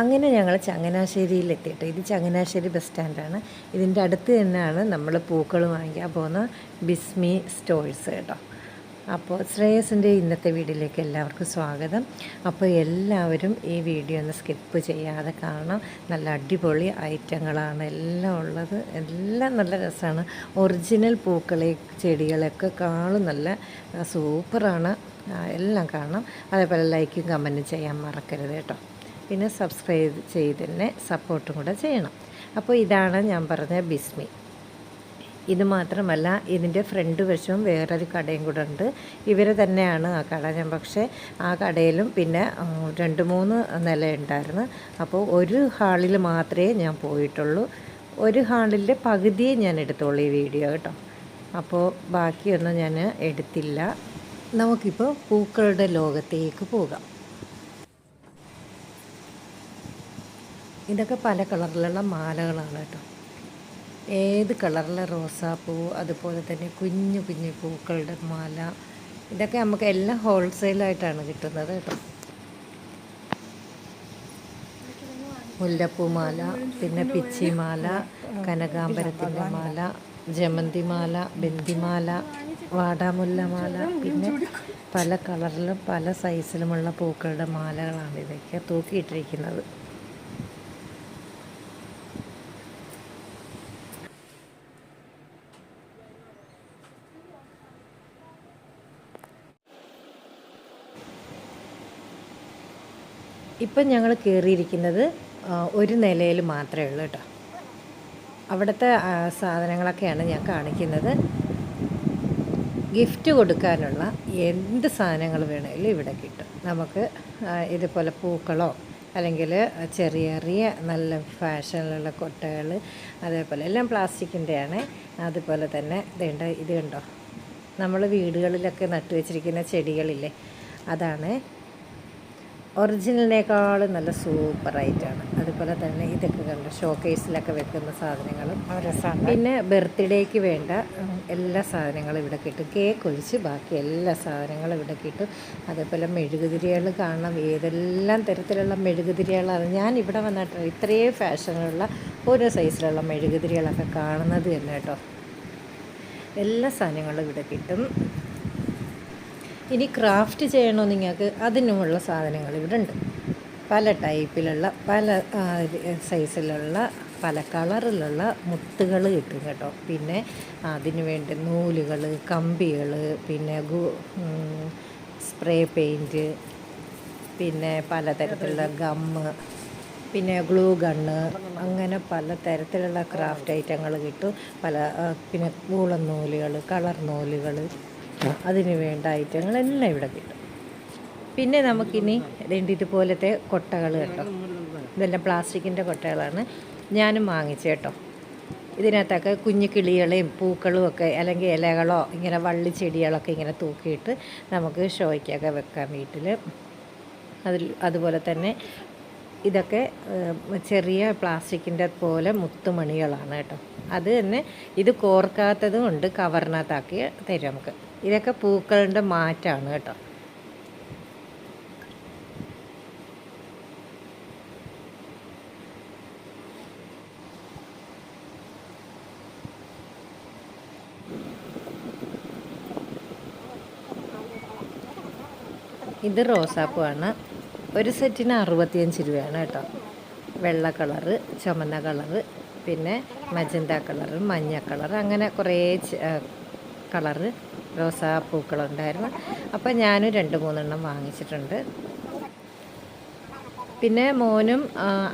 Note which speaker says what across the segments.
Speaker 1: അങ്ങനെ ഞങ്ങൾ ചങ്ങനാശ്ശേരിയിൽ എത്തിയിട്ട് ഇത് ചങ്ങനാശ്ശേരി ബസ് സ്റ്റാൻഡാണ്. ഇതിന്റെ അടുത്ത് തന്നെയാണ് നമ്മൾ പൂക്കൾ വാങ്ങിക്കാൻ പോകുന്ന ബിസ്മി സ്റ്റോഴ്സ് കേട്ടോ. അപ്പോൾ ശ്രേയസിന്റെ ഇന്നത്തെ വീഡിയോയിലേക്ക് എല്ലാവർക്കും സ്വാഗതം. അപ്പോൾ എല്ലാവരും ഈ വീഡിയോ ഒന്ന് സ്കിപ്പ് ചെയ്യാതെ കാണണം നല്ല അടിപൊളി ഐറ്റങ്ങളാണ് എല്ലാം ഉള്ളത്. എല്ലാം നല്ല രസമാണ്. ഒറിജിനൽ പൂക്കളെ ചെടികളൊക്കെ കാണും. നല്ല സൂപ്പറാണ്. എല്ലാം കാണണം അതേപോലെ ലൈക്കും കമന്റും ചെയ്യാൻ മറക്കരുത് കേട്ടോ. പിന്നെ സബ്സ്ക്രൈബ് ചെയ്ത് തന്നെ സപ്പോർട്ടും കൂടെ ചെയ്യണം. അപ്പോൾ ഇതാണ് ഞാൻ പറഞ്ഞ ബിസ്മി. ഇത് മാത്രമല്ല ഇതിന്റെ ഫ്രണ്ട് വശവും വേറൊരു കടയും കൂടെ ഉണ്ട്. ഇവർ തന്നെയാണ് ആ കട. ഞാൻ പക്ഷേ ആ കടയിലും പിന്നെ രണ്ട് മൂന്ന് നിലയുണ്ടായിരുന്നു. അപ്പോൾ ഒരു ഹാളിൽ മാത്രമേ ഞാൻ പോയിട്ടുള്ളൂ. ഒരു ഹാളിന്റെ പകുതിയെ ഞാൻ എടുത്തോളൂ ഈ വീഡിയോ കേട്ടോ. അപ്പോൾ ബാക്കിയൊന്നും ഞാൻ എടുത്തില്ല. നമുക്കിപ്പോൾ പൂക്കളുടെ ലോകത്തേക്ക് പോകാം. ഇതൊക്കെ പല കളറിലുള്ള മാലകളാണ് കേട്ടോ. ഏത് കളറിലെ റോസാപ്പൂ അതുപോലെ തന്നെ കുഞ്ഞു കുഞ്ഞു പൂക്കളുടെ മാല ഇതൊക്കെ നമുക്ക് എല്ലാം ഹോൾസെയിലായിട്ടാണ് കിട്ടുന്നത് കേട്ടോ. മുല്ലപ്പൂ മാല പിന്നെ പിച്ചി മാല കനകാമ്പരത്തിന്റെ മാല ജമന്തി മാല ജമന്തിമാല ബന്ദിമാല വാടാമുല്ലമാല പിന്നെ പല കളറിലും പല സൈസിലുമുള്ള പൂക്കളുടെ മാലകളാണ് ഇതൊക്കെ തൂക്കിയിട്ടിരിക്കുന്നത്. ഇപ്പം ഞങ്ങൾ കയറിയിരിക്കുന്നത് ഒരു നിലയിൽ മാത്രമേ ഉള്ളൂ കേട്ടോ. അവിടുത്തെ സാധനങ്ങളൊക്കെയാണ് ഞാൻ കാണിക്കുന്നത്. ഗിഫ്റ്റ് കൊടുക്കാനുള്ള എന്ത് സാധനങ്ങൾ വേണമെങ്കിലും ഇവിടെ കിട്ടും. നമുക്ക് ഇതുപോലെ പൂക്കളോ അല്ലെങ്കിൽ ചെറിയ ചെറിയ നല്ല ഫാഷനിലുള്ള കൊട്ടകൾ അതേപോലെ എല്ലാം പ്ലാസ്റ്റിക്കിന്റെയാണ്. അതുപോലെ തന്നെ ഇതുണ്ട് ഇത് കണ്ടോ നമ്മൾ വീടുകളിലൊക്കെ നട്ടു വെച്ചിരിക്കുന്ന ചെടികളില്ലേ അതാണ് ഒറിജിനലിനേക്കാളും നല്ല സൂപ്പറായിട്ടാണ്. അതുപോലെ തന്നെ ഇതൊക്കെ കണ്ട് ഷോക്കേസിലൊക്കെ വെക്കുന്ന സാധനങ്ങളും. പിന്നെ ബർത്ത്ഡേക്ക് വേണ്ട എല്ലാ സാധനങ്ങളും ഇവിടെ കിട്ടും. കേക്ക് ഒഴിച്ച് ബാക്കി എല്ലാ സാധനങ്ങളും ഇവിടെ കിട്ടും. അതേപോലെ മെഴുകുതിരികൾ കാണണം. ഏതെല്ലാം തരത്തിലുള്ള മെഴുകുതിരികളാണ് ഞാൻ ഇവിടെ വന്നിട്ട് ഇത്രയും ഫാഷനുള്ള ഓരോ സൈസിലുള്ള മെഴുകുതിരികളൊക്കെ കാണുന്നത് തന്നെ കേട്ടോ. എല്ലാ സാധനങ്ങളും ഇവിടെ കിട്ടും. ഇനി ക്രാഫ്റ്റ് ചെയ്യണോ നിങ്ങൾക്ക്? അതിനുമുള്ള സാധനങ്ങൾ ഇവിടെ ഉണ്ട്. പല ടൈപ്പിലുള്ള പല സൈസിലുള്ള പല കളറിലുള്ള മുത്തുകൾ കിട്ടും കേട്ടോ. പിന്നെ അതിന് വേണ്ടി നൂലുകൾ കമ്പികൾ പിന്നെ ഗു സ്പ്രേ പെയിന്റ് പിന്നെ പലതരത്തിലുള്ള ഗമ്മ് പിന്നെ ഗ്ലൂ ഗണ്ണ് അങ്ങനെ പല തരത്തിലുള്ള ക്രാഫ്റ്റ് ഐറ്റങ്ങൾ കിട്ടും. പല പിന്നെ വൂളൻ നൂലുകൾ കളർ നൂലുകൾ. അതിന് വേണ്ട ഐറ്റങ്ങളെല്ലാം ഇവിടെ കിട്ടും. പിന്നെ നമുക്കിനി രണ്ട് പോലത്തെ കൊട്ടകൾ കേട്ടോ. ഇതെല്ലാം പ്ലാസ്റ്റിക്കിന്റെ കൊട്ടകളാണ്. ഞാനും വാങ്ങിച്ചു കേട്ടോ. ഇതിനകത്തൊക്കെ കുഞ്ഞു കിളികളെയും പൂക്കളും ഒക്കെ അല്ലെങ്കിൽ ഇലകളോ ഇങ്ങനെ വള്ളി ചെടികളൊക്കെ ഇങ്ങനെ തൂക്കിയിട്ട് നമുക്ക് ഷോയ്ക്കൊക്കെ വെക്കാം വീട്ടിൽ. അതിൽ അതുപോലെ തന്നെ ഇതൊക്കെ ചെറിയ പ്ലാസ്റ്റിക്കിന്റെ പോലെ മുത്തുമണികളാണ് കേട്ടോ. അത് തന്നെ ഇത് കോർക്കാത്തത് കൊണ്ട് കവറിനകത്താക്കി തരും നമുക്ക്. ഇതൊക്കെ പൂക്കളുടെ മാറ്റാണ് കേട്ടോ. ഇത് റോസാപ്പൂ ആണ് ഒരു സെറ്റിന് അറുപത്തിയഞ്ച് രൂപയാണ് കേട്ടോ. വെള്ള കളറ് ചുമന്ന കളറ്. പിന്നെ മജന്ത കളർ മഞ്ഞ കളർ അങ്ങനെ കുറേ പൂക്കളുണ്ടായിരുന്നു. റോസാപ്പൂക്കളുണ്ടായിരുന്നു അപ്പോൾ ഞാനും രണ്ട് മൂന്നെണ്ണം വാങ്ങിച്ചിട്ടുണ്ട്. പിന്നെ മോനും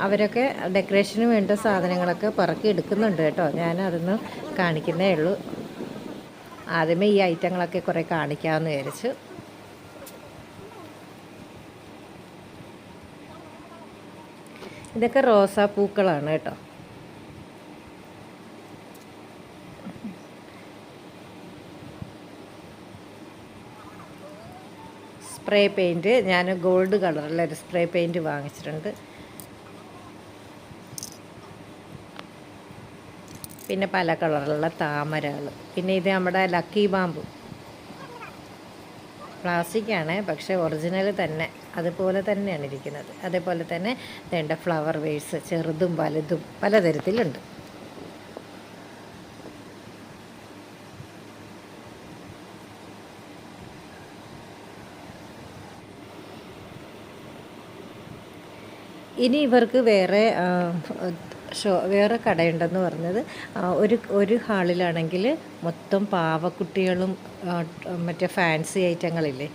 Speaker 1: അവരൊക്കെ ഡെക്കറേഷന് വേണ്ട സാധനങ്ങളൊക്കെ പറക്കി എടുക്കുന്നുണ്ട് കേട്ടോ. ഞാൻ അതൊന്ന് കാണിക്കുന്നേ ഉള്ളൂ. ആദ്യമേ ഈ ഐറ്റങ്ങളൊക്കെ കുറേ കാണിക്കാമെന്ന് വിചാരിച്ചു. ഇതൊക്കെ റോസാ പൂക്കളാണ് കേട്ടോ. സ്പ്രേ പെയിന്റ് ഞാൻ ഗോൾഡ് കളറിലൊരു സ്പ്രേ പെയിന്റ് വാങ്ങിച്ചിട്ടുണ്ട്. പിന്നെ പല കളറിലുള്ള താമരകൾ പിന്നെ ഇത് നമ്മുടെ ലക്കി ബാമ്പു. പ്ലാസ്റ്റിക് ആണ് പക്ഷേ ഒറിജിനൽ തന്നെ. അതുപോലെ തന്നെയാണ് ഇരിക്കുന്നത്. അതേപോലെ തന്നെ വേണ്ട ഫ്ലവർ വേഴ്സ് ചെറുതും വലുതും പലതരത്തിലുണ്ട്. ഇനി ഇവർക്ക് വേറെ ഷോ വേറെ കടയുണ്ടെന്ന് പറഞ്ഞത് ഒരു ഒരു ഹാളിലാണെങ്കിൽ മൊത്തം പാവക്കുട്ടികളും മറ്റേ ഫാൻസി ഐറ്റങ്ങളില്ലേ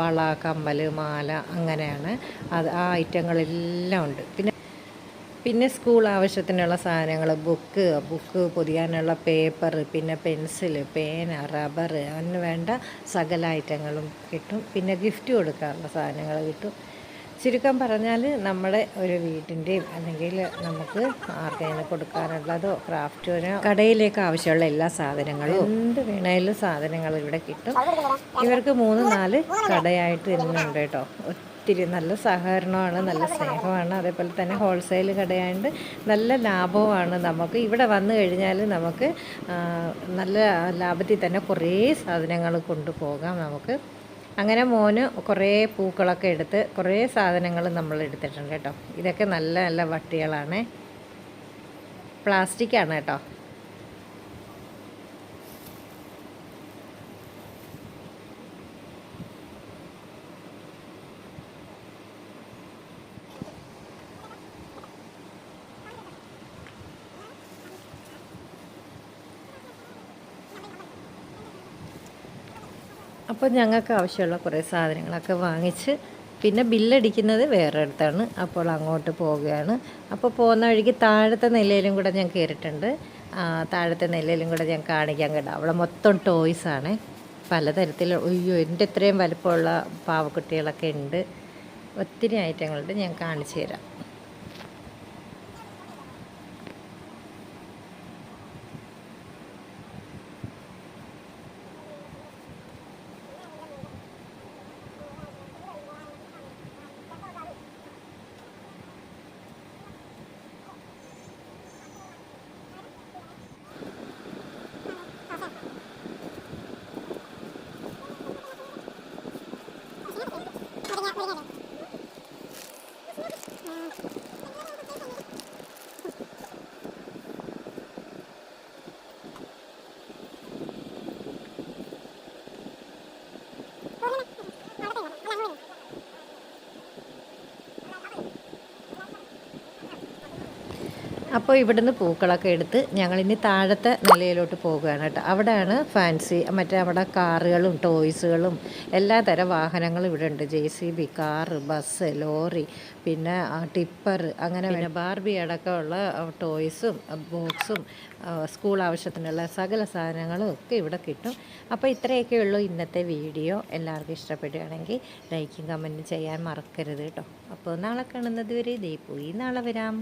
Speaker 1: വള കമ്മൽ മാല അങ്ങനെയാണ്. അത് ആ ഐറ്റങ്ങളെല്ലാം ഉണ്ട്. പിന്നെ പിന്നെ സ്കൂൾ ആവശ്യത്തിനുള്ള സാധനങ്ങൾ ബുക്ക് ബുക്ക് പൊതിയാനുള്ള പേപ്പർ പിന്നെ പെൻസിൽ പേന റബ്ബർ അതിന് വേണ്ട സകല ഐറ്റങ്ങളും കിട്ടും. പിന്നെ ഗിഫ്റ്റ് കൊടുക്കാനുള്ള സാധനങ്ങൾ കിട്ടും. ചുരുക്കം പറഞ്ഞാൽ നമ്മുടെ ഒരു വീട്ടിന്റെയും അല്ലെങ്കിൽ നമുക്ക് ആർക്കെങ്കിലും കൊടുക്കാനുള്ളതോ ക്രാഫ്റ്റിനോ കടയിലേക്ക് ആവശ്യമുള്ള എല്ലാ സാധനങ്ങളും എന്ത് വേണേലും സാധനങ്ങൾ ഇവിടെ കിട്ടും. ഇവർക്ക് മൂന്ന് നാല് കടയായിട്ട് ഇന്നുണ്ട് കേട്ടോ. ഒത്തിരി നല്ല സഹകരണമാണ് നല്ല സ്നേഹമാണ്. അതേപോലെ തന്നെ ഹോൾസെയിൽ കടയായതുകൊണ്ട് നല്ല ലാഭവുമാണ് നമുക്ക്. ഇവിടെ വന്നു കഴിഞ്ഞാൽ നമുക്ക് നല്ല ലാഭത്തിൽ തന്നെ കുറേ സാധനങ്ങൾ കൊണ്ടുപോകാം നമുക്ക്. അങ്ങനെ മോന് കുറേ പൂക്കളൊക്കെ എടുത്ത് കുറേ സാധനങ്ങൾ നമ്മൾ എടുത്തിട്ടുണ്ട് കേട്ടോ. ഇതൊക്കെ നല്ല നല്ല വട്ടികളാണ്. പ്ലാസ്റ്റിക്കാണ് കേട്ടോ. അപ്പോൾ ഞങ്ങൾക്ക് ആവശ്യമുള്ള കുറേ സാധനങ്ങളൊക്കെ വാങ്ങിച്ച് പിന്നെ ബില്ലടിക്കുന്നത് വേറെ അടുത്താണ് അപ്പോൾ അങ്ങോട്ട് പോവുകയാണ്. അപ്പോൾ പോകുന്ന വഴിക്ക് താഴത്തെ നിലയിലും കൂടെ ഞാൻ കയറിയിട്ടുണ്ട്. താഴത്തെ നിലയിലും കൂടെ ഞാൻ കാണിക്കാൻ കേട്ടോ. അവിടെ മൊത്തം ടോയ്സാണ് പലതരത്തിൽ അയ്യോ എന്റെ ഇത്രയും വലുപ്പമുള്ള പാവക്കുട്ടികളൊക്കെ ഉണ്ട്. ഒത്തിരി ഐറ്റങ്ങളുണ്ട് ഞാൻ കാണിച്ചു തരാം. これだね。അപ്പോൾ ഇവിടുന്ന് പൂക്കളൊക്കെ എടുത്ത് ഇനി താഴത്തെ നിലയിലോട്ട് പോകുകയാണ് കേട്ടോ. അവിടെയാണ് ഫാൻസി മറ്റേ അവിടെ കാറുകളും ടോയ്സുകളും എല്ലാ തരം വാഹനങ്ങളും ഇവിടെ ഉണ്ട്. J C B car bus lorry പിന്നെ ടിപ്പർ അങ്ങനെ പിന്നെ ബാർബി അടക്കമുള്ള ടോയ്സും ബോക്സും സ്കൂൾ ആവശ്യത്തിനുള്ള സകല സാധനങ്ങളും ഒക്കെ ഇവിടെ കിട്ടും. അപ്പോൾ ഇത്രയൊക്കെ ഉള്ളൂ ഇന്നത്തെ വീഡിയോ. എല്ലാവർക്കും ഇഷ്ടപ്പെടുകയാണെങ്കിൽ ലൈക്കും കമന്റും ചെയ്യാൻ മറക്കരുത് കേട്ടോ. അപ്പോൾ നാളെ കാണുന്നത് വരെ ദേ പോയി. നാളെ വരാം.